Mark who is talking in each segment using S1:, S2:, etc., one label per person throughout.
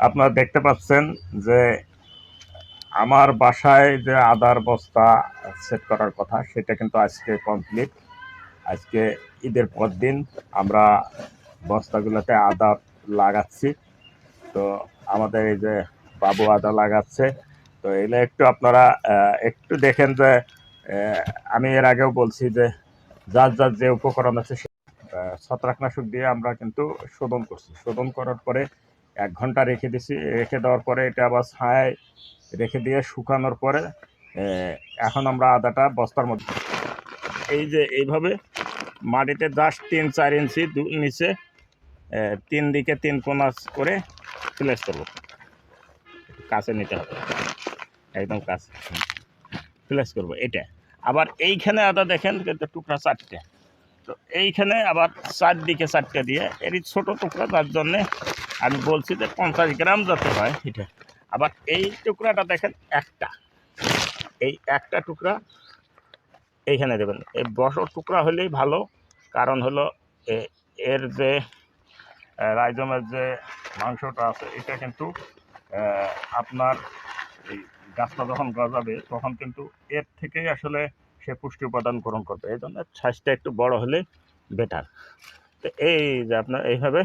S1: আপনারা দেখতে পাচ্ছেন যে আমার বাসায় যে আদার বস্তা সেট করার কথা, সেটা কিন্তু আজকে কমপ্লিট আজকে ঈদের পর দিন আমরা বস্তাগুলোতে আদা লাগাচ্ছি। তো আমাদের এই যে বাবু আদা লাগাচ্ছে। তো এগুলো একটু আপনারা একটু দেখেন যে আমি এর আগেও বলছি যে, যার যার যে উপকরণ আছে ছত্রাকনাশক দিয়ে আমরা কিন্তু শোধন করছি। শোধন করার পরে এক ঘণ্টা রেখে দিছি, রেখে দেওয়ার পরে এটা আবার ছায় রেখে দিয়ে শুকানোর পরে এখন আমরা আদাটা বস্তার মধ্যে এই যে এইভাবে মাটিতে জাস্ট তিন চার ইঞ্চি নিচে তিন দিকে তিন কোনা করে প্লেস করব। কাছে নিতে হবে। একদম কাছে। প্লেস করব, এটা। আবার এইখানে আদা দেখেন কিন্তু টুকরা চারটে। তো এইখানে আবার চারদিকে চারটে দিয়ে এর ছোট টুকরা তার জন্যে আমি বলছি যে পঞ্চাশ গ্রাম যাতে হয় এটা। আবার এই টুকরাটা দেখেন একটা। এই একটা টুকরা এইখানে দেবেন। এই বসর টুকরা হলেই ভালো কারণ হলো এ- এর যে রাইজমের যে মাংসটা আছে এটা কিন্তু আপনার এই গাছটা যখন গজাবে তখন কিন্তু এর থেকেই আসলে সে পুষ্টি উপাদান গ্রহণ করবে। এই জন্য সাইজটা একটু বড় হলে বেটার তো এই যে আপনার এইভাবে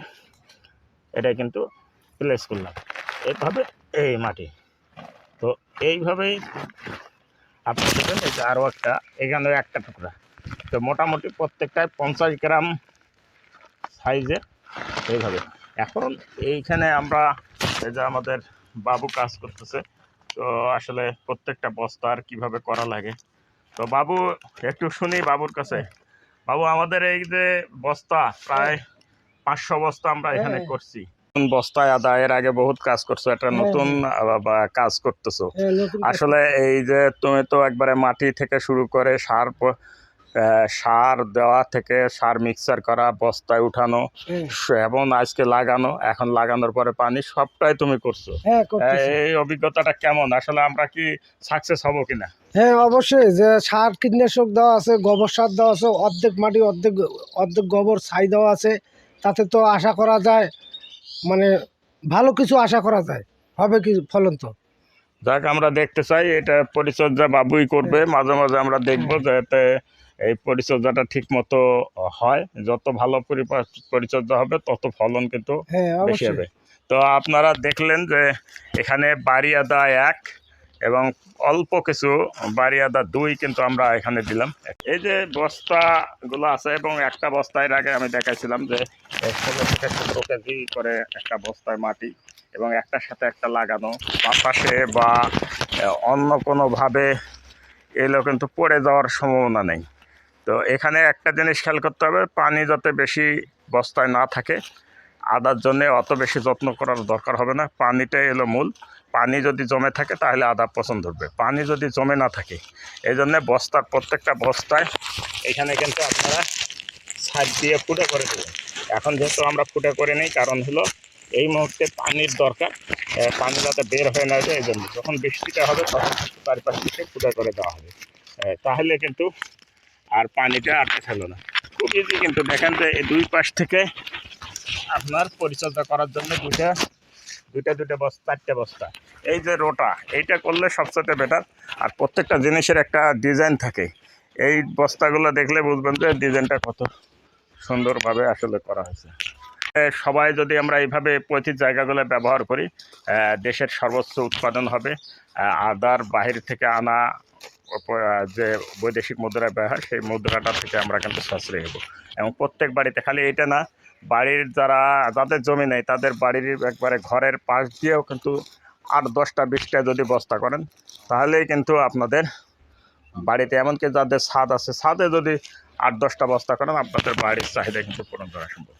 S1: এটা কিন্তু প্লেস করলাম এইভাবে এই মাটি। তো এইভাবেই আপনি দেবেন এই যে আরও একটা, এখানেও একটা টুকরা। তো মোটামুটি প্রত্যেকটায় পঞ্চাশ গ্রাম সাইজের এইভাবে। এখন এইখানে আমরা, এই যে আমাদের বাবু কাজ করতেছে, তো আসলে প্রত্যেকটা বস্তা আর কীভাবে করা লাগে। তো বাবু, একটু শুনি বাবুর কাছে। বাবু, আমাদের এই যে বস্তা প্রায় পাঁচশো বস্তা আমরা এখানে
S2: হ্যাঁ।
S1: করছি। নতুন বস্তায় আদা এর আগে বহুত কাজ করছ একটা
S2: হ্যাঁ,
S1: নতুন কাজ করতেছো।
S2: হ্যাঁ, নতুন কাজ-
S1: আসলে এই যে তুমি তো একবারে মাটি থেকে শুরু করে সার আহ, সার দেওয়া থেকে সার মিক্সার করা বস্তায় উঠানো এবং আজকে লাগানো এখন লাগানোর পরে পানি সবটাই তুমি করছ।
S2: হ্যাঁ
S1: এই অভিজ্ঞতাটা কেমন? আসলে আমরা কি সাকসেস হব কিনা?
S2: হ্যাঁ অবশ্যই যে সার কীটনাশক দেওয়া আছে গোবর সার দেওয়া আছে অর্ধেক মাটি অর্ধেক অর্ধেক গোবর ছাই দেওয়া আছে তাতে তো আশা করা যায় মানে ভালো কিছু আশা করা যায়। হবে কি ফলন তো?
S1: যাক আমরা দেখতে চাই এটা পরিচর্যা বাবুই করবে। মাঝে মাঝে আমরা দেখব যাতে এই পরিচর্যাটা ঠিক মতো হয়। যত ভালো পরিচর্যা হবে তত ফলন কিন্তু
S2: হ্যাঁ
S1: বেশি হবে। তো আপনারা দেখলেন যে এখানে বাড়ি আদা এক এবং অল্প কিছু বাড়ি আদা দুই কিন্তু আমরা এখানে দিলাম। এই যে বস্তাগুলো আছে এবং একটা বস্তায় আগে আমি দেখাইছিলাম যে কেজি করে একটা বস্তায় মাটি এবং একটার সাথে একটা লাগানো। বাতাসে বা অন্য কোনোভাবে এগুলো কিন্তু পড়ে যাওয়ার সম্ভাবনা নেই। তো এখানে একটা জিনিস খেয়াল করতে হবে, পানি যাতে বেশি বস্তায় না থাকে। আদার জন্য অত বেশি যত্ন করার দরকার হবে না। পানিটাই এলো মূল। পানি যদি জমে থাকে তাহলে আদা পছন্দ ধরবে। পানি যদি জমে না থাকে এই জন্যে বস্তার প্রত্যেকটা বস্তায় এখানে কিন্তু আপনারা সার দিয়ে ফুটে করে দেবেন। এখন যেহেতু আমরা ফুটে করে নিই, কারণ হলো এই মুহূর্তে পানির দরকার। পানি যাতে বের হয়ে না যায় এই জন্য যখন বৃষ্টিটা হবে, তখন কিন্তু চারিপাশ থেকে ফুটে করে দেওয়া হবে। তাহলে কিন্তু আর পানিটা আটকে থাকল না। খুব ইজি কিন্তু দেখেন যে এই দুই পাশ থেকে আপনার পরিচর্যা করার জন্য দুইটা দুইটা দুইটা বস্তা, চারটে বস্তা। এই যে রোটা, এইটা করলে সবচেয়ে বেটার আর প্রত্যেকটা জিনিসের একটা ডিজাইন থাকে। এই বস্তাগুলো দেখলে বুঝবেন যে ডিজাইনটা কত সুন্দরভাবে আসলে করা হয়েছে। সবাই যদি আমরা এইভাবে প্রতি জায়গাগুলো ব্যবহার করি দেশের সর্বোচ্চ উৎপাদন হবে। আদার বাহির থেকে আনা যে বৈদেশিক মুদ্রা ব্যবহার, সেই মুদ্রাটা থেকে আমরা কিন্তু সাশ্রয় হব। এবং প্রত্যেক বাড়িতে, খালি এটা না, বাড়ির যারা, যাদের জমি নেই, তাদের বাড়ির একবারে ঘরের পাশ দিয়েও কিন্তু আট, দশটা, বিশটা যদি বস্তা করেন, তাহলেই কিন্তু আপনাদের বাড়িতে, এমনকি যাদের ছাদ আছে, ছাদে যদি আট, দশটা বস্তা করেন, আপনাদের বাড়ির চাহিদা কিন্তু পূরণ করা সম্ভব।